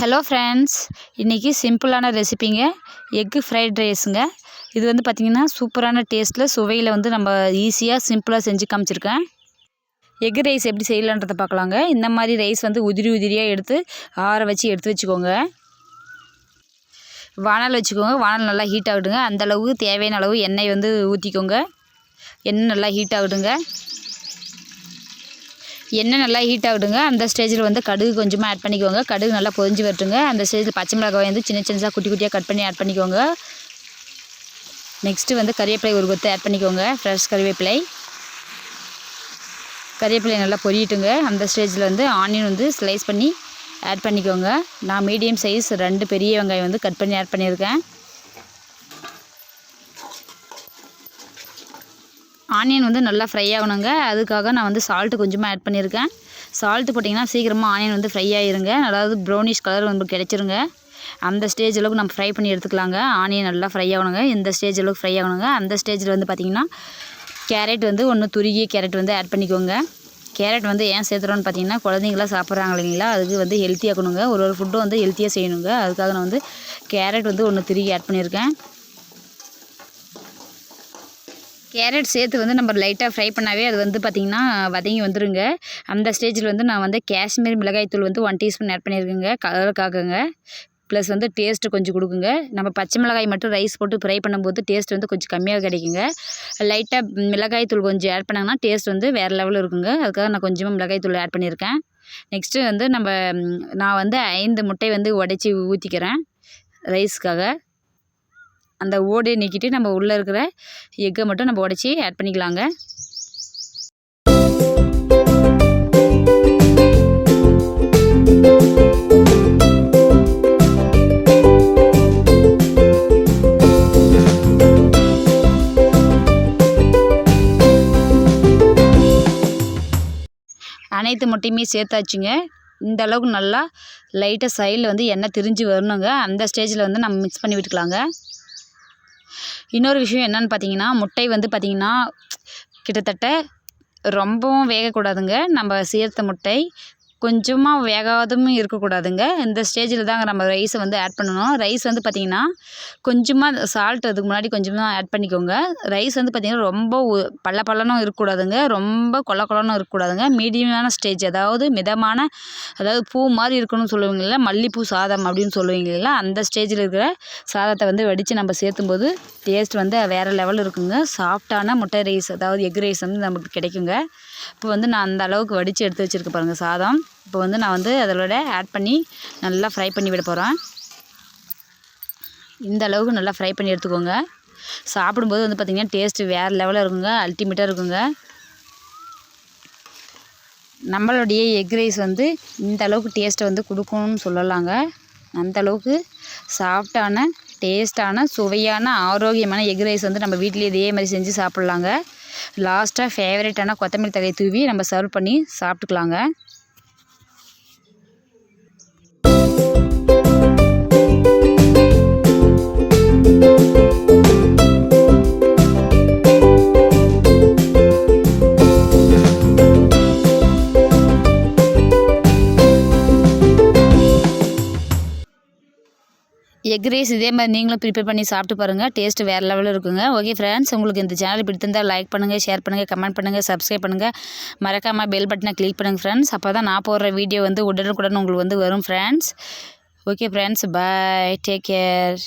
Hello friends இன்றைக்கி சிம்பிளான ரெசிபிங்க egg fried ரைஸுங்க இது வந்து பார்த்திங்கன்னா சூப்பரான டேஸ்ட்டில் சுவையில் வந்து நம்ம ஈஸியாக சிம்பிளாக செஞ்சு காமிச்சிருக்கேன். எக் ரைஸ் எப்படி செய்யலான்றதை பார்க்கலாங்க இந்த மாதிரி ரைஸ் வந்து உதிரி உதிரியாக எடுத்து ஆற வச்சு எடுத்து வச்சுக்கோங்க. வானல் வச்சுக்கோங்க. வானல் நல்லா ஹீட் ஆகிடுங்க அந்தளவுக்கு தேவையான அளவு எண்ணெய் வந்து ஊற்றிக்கோங்க எண்ணெய் நல்லா ஹீட் ஆகிடுங்க எண்ணெய் நல்லா ஹீட் ஆகிடுங்க அந்த ஸ்டேஜில் வந்து கடுகு கொஞ்சமாக ஆட் பண்ணிக்கோங்க. கடுகு நல்லா பொரிஞ்சு வரட்டுங்க. அந்த ஸ்டேஜில் பச்சை மிளகாய் வந்து சின்ன சின்னதாக குட்டி குட்டியாக கட் பண்ணி ஆட் பண்ணிக்கோங்க. நெக்ஸ்ட்டு வந்து கறிவேப்பிலை ஒரு கொத்து ஆட் பண்ணிக்கோங்க. ஃப்ரெஷ் கறிவேப்பிலை. கறிவேப்பிலை நல்லா பொரியட்டுங்க. அந்த ஸ்டேஜில் வந்து ஆனியன் வந்து ஸ்லைஸ் பண்ணி ஆட் பண்ணிக்கோங்க. நான் மீடியம் சைஸ் ரெண்டு பெரிய வெங்காயம் வந்து கட் பண்ணி ஆட் பண்ணியிருக்கேன். ஆனியன் வந்து நல்லா ஃப்ரை ஆகணுங்க. அதுக்காக நான் வந்து சால்ட்டு கொஞ்சமாக ஆட் பண்ணியிருக்கேன். சால்ட்டு போட்டிங்கன்னா சீக்கிரமாக ஆனியன் வந்து ஃப்ரை ஆகிருங்க அதாவது ப்ரௌனிஷ் கலர் வந்து கிடச்சிருங்க. அந்த ஸ்டேஜ் அளவுக்கு நம்ம ஃப்ரை பண்ணி எடுத்துக்கலாங்க. ஆனியன் நல்லா ஃப்ரை ஆகணுங்க. இந்த ஸ்டேஜ் அளவுக்கு ஃப்ரை ஆகணுங்க. அந்த ஸ்டேஜில் வந்து பார்த்திங்கன்னா கேரட் வந்து ஒன்று துருகிய கேரட் வந்து ஆட் பண்ணிக்கோங்க. கேரட் வந்து ஏன் சேர்த்துறோன்னு பார்த்தீங்கன்னா குழந்தைங்களாம் சாப்பிட்றாங்க இல்லைங்களா? அதுக்கு வந்து ஹெல்த்தியாகணுங்க ஒரு ஒரு ஃபுட்டும் வந்து ஹெல்த்தியாக செய்யணுங்க. அதுக்காக நான் வந்து கேரட் வந்து ஒன்று திருகி ஆட் பண்ணியிருக்கேன். கேரட் சேர்த்து வந்து நம்ம லைட்டாக ஃப்ரை பண்ணாவே அது வந்து பார்த்திங்கன்னா வதங்கி வந்துடுங்க அந்த ஸ்டேஜில் வந்து நான் வந்து காஷ்மீர் மிளகாய்த்தூள் வந்து ஒன் டீஸ்பூன் ஆட் பண்ணியிருக்கேங்க கலருக்காகங்க. ப்ளஸ் வந்து டேஸ்ட்டு கொஞ்சம் கொடுக்குங்க. நம்ம பச்சை மிளகாய் மட்டும் ரைஸ் போட்டு ஃப்ரை பண்ணும்போது டேஸ்ட் வந்து கொஞ்சம் கம்மியாக கிடைக்குங்க. லைட்டாக மிளகாய் தூள் கொஞ்சம் ஆட் பண்ணாங்கன்னா டேஸ்ட் வந்து வேறு லெவலில் இருக்குங்க. அதுக்காக நான் கொஞ்சமாக மிளகாய் தூள் ஆட் பண்ணியிருக்கேன் நெக்ஸ்ட்டு வந்து நம்ம நான் வந்து ஐந்து முட்டை வந்து உடச்சி ஊற்றிக்கிறேன் ரைஸ்க்காக அந்த ஓடையை நீக்கிட்டு நம்ம உள்ளே இருக்கிற எக்கை மட்டும் நம்ம உடச்சி ஆட் பண்ணிக்கலாங்க. அனைத்து முட்டையுமே சேர்த்தாச்சுங்க. இந்த அளவுக்கு நல்லா லைட்டாக சைடில் வந்து எண்ணெய் திரிஞ்சு வரணுங்க. அந்த ஸ்டேஜில் வந்து நம்ம மிக்ஸ் பண்ணி விட்டுக்கலாங்க. இன்னொரு விஷயம் என்னென்னு பார்த்தீங்கன்னா முட்டை வந்து பார்த்திங்கன்னா கிட்டத்தட்ட ரொம்பவும் வேகக்கூடாதுங்க. நம்ம சேர்த்த முட்டை கொஞ்சமாக வேகாதும் இருக்கக்கூடாதுங்க. இந்த ஸ்டேஜில் தாங்க நம்ம ரைஸை வந்து ஆட் பண்ணணும். ரைஸ் வந்து பார்த்திங்கன்னா கொஞ்சமாக சால்ட் அதுக்கு முன்னாடி கொஞ்சமாக ஆட் பண்ணிக்கோங்க. ரைஸ் வந்து பார்த்திங்கன்னா ரொம்ப பள்ள பள்ளனும் இருக்கக்கூடாதுங்க. ரொம்ப கொல கொலனும் இருக்கக்கூடாதுங்க. மீடியமான ஸ்டேஜ் அதாவது மிதமான அதாவது பூ மாதிரி இருக்கணும்னு சொல்லுவீங்களா மல்லிப்பூ சாதம் அப்படின்னு சொல்லுவீங்களா அந்த ஸ்டேஜில் இருக்கிற சாதத்தை வந்து வடித்து நம்ம சேர்த்தும்போது டேஸ்ட் வந்து வேறு லெவல் இருக்குங்க. சாஃப்டான முட்டை ரைஸ் அதாவது எக் ரைஸ் வந்து நமக்கு கிடைக்குங்க. இப்போ வந்து நான் அந்த அளவுக்கு வடித்து எடுத்து வச்சுருக்க பாருங்கள் சாதம். இப்போ வந்து நான் வந்து அதோட ஆட் பண்ணி நல்லா ஃப்ரை பண்ணி விட போகிறேன் இந்த அளவுக்கு நல்லா ஃப்ரை பண்ணி எடுத்துக்கோங்க. சாப்பிடும்போது வந்து பார்த்திங்கன்னா டேஸ்ட்டு வேறு லெவலில் இருக்குங்க அல்டிமேட்டாக இருக்குங்க. நம்மளுடைய எக் ரைஸ் வந்து இந்த அளவுக்கு டேஸ்ட்டை வந்து கொடுக்கணும்னு சொல்லலாங்க. அந்தளவுக்கு சாஃப்டான டேஸ்ட்டான சுவையான ஆரோக்கியமான எக் ரைஸ் வந்து நம்ம வீட்டிலே இதே மாதிரி செஞ்சு சாப்பிட்லாங்க. லாஸ்ட்டாக ஃபேவரட்டான கொத்தமல்லி தழையை தூவி நம்ம சர்வ் பண்ணி சாப்பிட்டுக்கலாங்க. எக் ரைஸ் இதே மாதிரி நீங்களும் ப்ரிப்பேர் பண்ணி சாப்பிட்டு பாருங்கள் டேஸ்ட் வேறு லெவலில் இருக்குங்க. ஓகே ஃப்ரெண்ட்ஸ் உங்களுக்கு இந்த சேனல் பிடித்திருந்தால் லைக் பண்ணுங்கள் ஷேர் பண்ணுங்கள் கமெண்ட் பண்ணுங்கள் சப்ஸ்கிரைப் பண்ணுங்கள் மறக்காமல் பெல் பட்டனை கிளிக் பண்ணுங்கள் ஃப்ரெண்ட்ஸ் அப்போ தான் நான் போடுற வீடியோ வந்து உடனுக்குடன் உங்களுக்கு வந்து வரும் friends okay friends bye take care